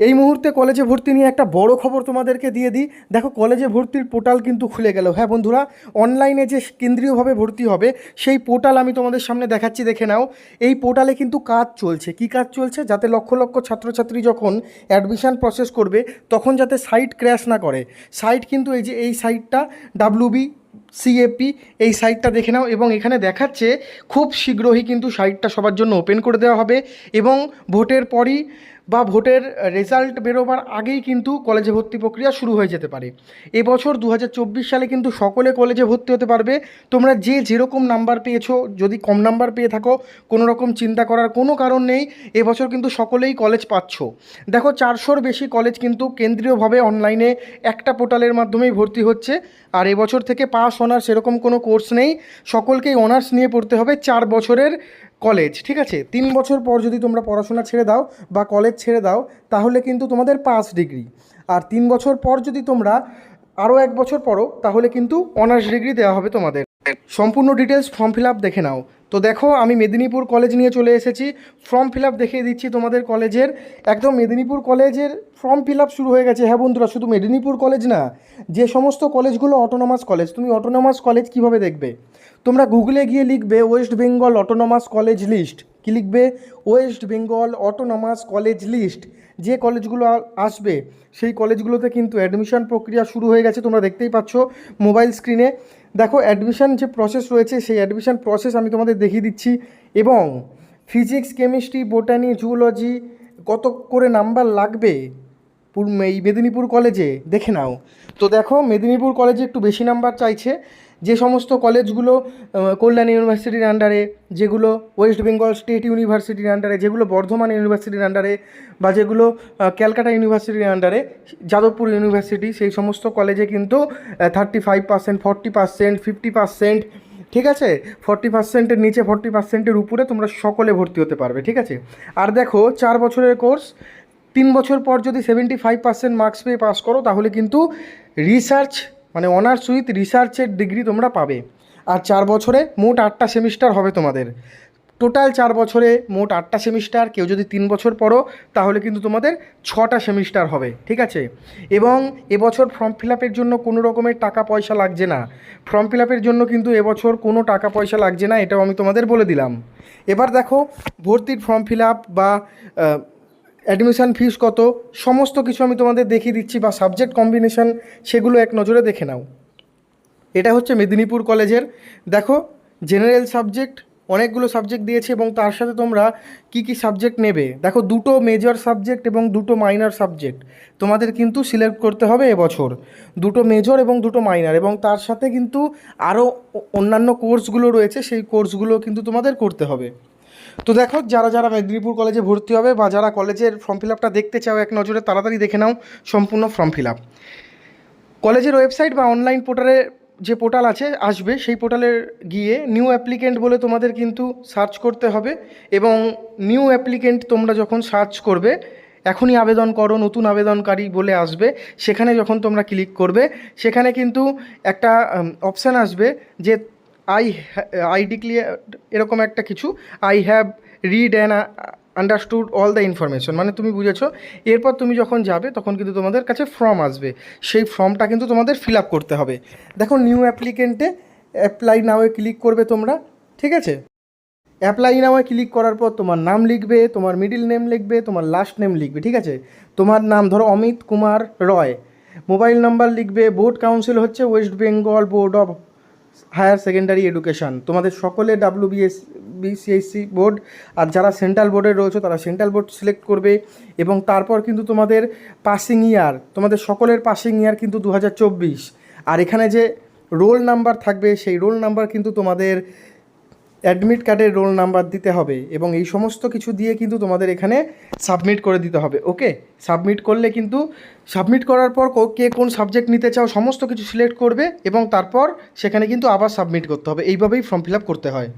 এই মুহূর্তে কলেজে ভর্তি নিয়ে একটা বড় খবর তোমাদেরকে দিয়ে দিই। দেখো, কলেজে ভর্তির পোর্টাল কিন্তু খুলে গেল। হ্যাঁ বন্ধুরা, অনলাইনে যে কেন্দ্রীয়ভাবে ভর্তি হবে, সেই পোর্টাল আমি তোমাদের সামনে দেখাচ্ছি, দেখে নাও। এই পোর্টালে কিন্তু কাজ চলছে। কি কাজ চলছে? যাতে লক্ষ লক্ষ ছাত্রছাত্রী যখন অ্যাডমিশান প্রসেস করবে, তখন যাতে সাইট ক্র্যাশ না করে। সাইট কিন্তু এই যে, এই সাইটটা ডাব্লিউবি সিএপি এই সাইটটা দেখে নাও এবং এখানে দেখাচ্ছে, খুব শীঘ্রই কিন্তু সাইটটা সবার জন্য ওপেন করে দেওয়া হবে এবং ভোটের পরই বা ভোটের রেজাল্ট বেরোবার আগেই কিন্তু কলেজে ভর্তি প্রক্রিয়া শুরু হয়ে যেতে পারে। এবছর দু হাজার চব্বিশ সালে কিন্তু সকলে কলেজে ভর্তি হতে পারবে। তোমরা যে যেরকম নাম্বার পেয়েছ, যদি কম নাম্বার পেয়ে থাকো কোনো রকম চিন্তা করার কোনো কারণ নেই। এবছর কিন্তু সকলেই কলেজ পাচ্ছ। দেখো, চারশোর বেশি কলেজ কিন্তু কেন্দ্রীয়ভাবে অনলাইনে একটা পোর্টালের মাধ্যমেই ভর্তি হচ্ছে। আর এবছর থেকে পাস, অনার্স এরকম কোনো কোর্স নেই। সকলকেই অনার্স নিয়ে পড়তে হবে চার বছরের কলেজ ঠিক আছে? তিন বছর পর যদি তোমরা পড়াশোনা ছেড়ে দাও বা কলেজ ছেড়ে দাও, তাহলে কিন্তু তোমাদের পাস ডিগ্রি আর তিন বছর পর যদি তোমরা আরও এক বছর পড়ো, তাহলে কিন্তু অনার্স ডিগ্রি দেওয়া হবে তোমাদের। সম্পূর্ণ ডিটেলস ফর্ম ফিল আপ দেখে নাও। তো দেখো, আমি মেদিনীপুর কলেজ নিয়ে চলে এসেছি। ফর্ম ফিল আপ দেখিয়ে দিচ্ছি তোমাদের কলেজের একদম মেদিনীপুর কলেজের ফর্ম ফিল আপ শুরু হয়ে গেছে। হ্যাঁ বন্ধুরা, শুধু মেদিনীপুর কলেজ না, যে সমস্ত কলেজগুলো অটোনমাস কলেজ তুমি অটোনমাস কলেজ কীভাবে দেখবে? তোমরা গুগলে গিয়ে লিখবে West Bengal autonomous college list কী লিখবে? West Bengal autonomous college list যে কলেজগুলো আসবে, সেই কলেজগুলোতে কিন্তু অ্যাডমিশন প্রক্রিয়া শুরু হয়ে গেছে, তোমরা দেখতেই পাচ্ছ মোবাইল স্ক্রিনে দেখো অ্যাডমিশন যে প্রসেস রয়েছে, সেই অ্যাডমিশন প্রসেস আমি তোমাদের দেখিয়ে দিচ্ছি। এবং ফিজিক্স কেমিস্ট্রি বোটানি জুওলজি কত করে নাম্বার লাগবে এই মেদিনীপুর কলেজে দেখে নাও। তো দেখো, মেদিনীপুর কলেজে একটু বেশি নাম্বার চাইছে। যে সমস্ত কলেজগুলো কল্যাণ ইউনিভার্সিটির আন্ডারে যেগুলো ওয়েস্ট বেঙ্গল স্টেট ইউনিভার্সিটির আন্ডারে যেগুলো বর্ধমান ইউনিভার্সিটির আন্ডারে বা যেগুলো ক্যালকাটা ইউনিভার্সিটির আন্ডারে যাদবপুর ইউনিভার্সিটি সেই সমস্ত কলেজে কিন্তু thirty five percent forty percent fifty percent ঠিক আছে? ফর্টি পার্সেন্টের নিচে ফর্টি পার্সেন্টের উপরে তোমরা সকলে ভর্তি হতে পারবে, ঠিক আছে? আর দেখো, চার বছরের কোর্স তিন বছর পর যদি সেভেন্টি ফাইভ পার্সেন্ট মার্কস পেয়ে পাস করো, তাহলে কিন্তু রিসার্চ মানে অনার্স উইথ রিসার্চের ডিগ্রি তোমরা পাবে। আর চার বছরে মোট আটটা সেমিস্টার হবে তোমাদের। টোটাল চার বছরে মোট আটটা সেমিস্টার, কেউ যদি তিন বছর পড়ো, তাহলে কিন্তু তোমাদের ছটা সেমিস্টার হবে, ঠিক আছে? এবং এবছর ফর্ম ফিল আপের জন্য কোনো রকমের টাকা পয়সা লাগছে না। ফর্ম ফিল আপের জন্য কিন্তু এবছর কোনো টাকা পয়সা লাগছে না, এটাও আমি তোমাদের বলে দিলাম। এবার দেখো, ভর্তির ফর্ম ফিল আপ বা অ্যাডমিশন ফিস কত? সমস্ত কিছু আমি তোমাদের দেখিয়ে দিচ্ছি বা সাবজেক্ট কম্বিনেশন সেগুলো এক নজরে দেখে নাও। এটা হচ্ছে মেদিনীপুর কলেজের। দেখো জেনারেল সাবজেক্ট অনেকগুলো সাবজেক্ট দিয়েছে এবং তার সাথে তোমরা কি কি সাবজেক্ট নেবে? দেখো, দুটো মেজর সাবজেক্ট এবং দুটো মাইনার সাবজেক্ট তোমাদের কিন্তু সিলেক্ট করতে হবে এবছর। দুটো মেজর এবং দুটো মাইনার এবং তার সাথে কিন্তু আরও অন্যান্য কোর্সগুলো রয়েছে, সেই কোর্সগুলো কিন্তু তোমাদের করতে হবে। তো দেখো, যারা যারা মেদিনীপুর কলেজে ভর্তি হবে বা যারা কলেজের ফর্ম ফিল আপটা দেখতে চাও, এক নজরে তাড়াতাড়ি দেখে নাও সম্পূর্ণ ফর্ম ফিল আপ কলেজের ওয়েবসাইট বা অনলাইন পোর্টালে যে পোর্টাল আছে, আসবে, সেই পোর্টালে গিয়ে নিউ অ্যাপ্লিকেন্ট বলে তোমাদের কিন্তু সার্চ করতে হবে এবং নিউ অ্যাপ্লিকেন্ট তোমরা যখন সার্চ করবে, এখনই আবেদন করো, নতুন আবেদনকারী বলে আসবে, সেখানে যখন তোমরা ক্লিক করবে, সেখানে কিন্তু একটা অপশান আসবে যে আই আই ডিক্লিয়ার এরকম একটা কিছু। I have read and understood all the information মানে তুমি বুঝেছ? এরপর তুমি যখন যাবে, তখন কিন্তু তোমাদের কাছে ফর্ম আসবে। সেই ফর্মটা কিন্তু তোমাদের ফিল আপ করতে হবে। দেখো নিউ অ্যাপ্লিকেন্টে অ্যাপ্লাই নাওয়ে ক্লিক করবে তোমরা। ঠিক আছে? অ্যাপ্লাই নাওয়ে ক্লিক করার পর তোমার নাম লিখবে, তোমার মিডিল নেম লিখবে, তোমার লাস্ট নেম লিখবে। ঠিক আছে? তোমার নাম ধরো, অমিত কুমার রয়। মোবাইল নাম্বার লিখবে বোর্ড কাউন্সিল হচ্ছে West Bengal board of higher secondary education. তোমাদের সকলে ডাব্লিউ বিএস বিসিএসসি বোর্ড, আর যারা সেন্ট্রাল বোর্ডে রয়েছে, তারা সেন্ট্রাল বোর্ড সিলেক্ট করবে। এবং তারপর কিন্তু তোমাদের পাসিং ইয়ার তোমাদের সকলের পাসিং ইয়ার কিন্তু দু হাজার চব্বিশ। আর এখানে যে রোল নাম্বার থাকবে, সেই রোল নাম্বার কিন্তু তোমাদের অ্যাডমিট কার্ডের রোল নাম্বার দিতে হবে এবং এই সমস্ত কিছু দিয়ে কিন্তু তোমাদের এখানে সাবমিট করে দিতে হবে, ওকে? সাবমিট করলে কিন্তু, সাবমিট করার পর কো- কোন সাবজেক্ট নিতে চাও, সমস্ত কিছু সিলেক্ট করবে এবং তারপর সেখানে কিন্তু আবার সাবমিট করতে হবে। এইভাবেই ফর্ম ফিল আপ করতে হয়।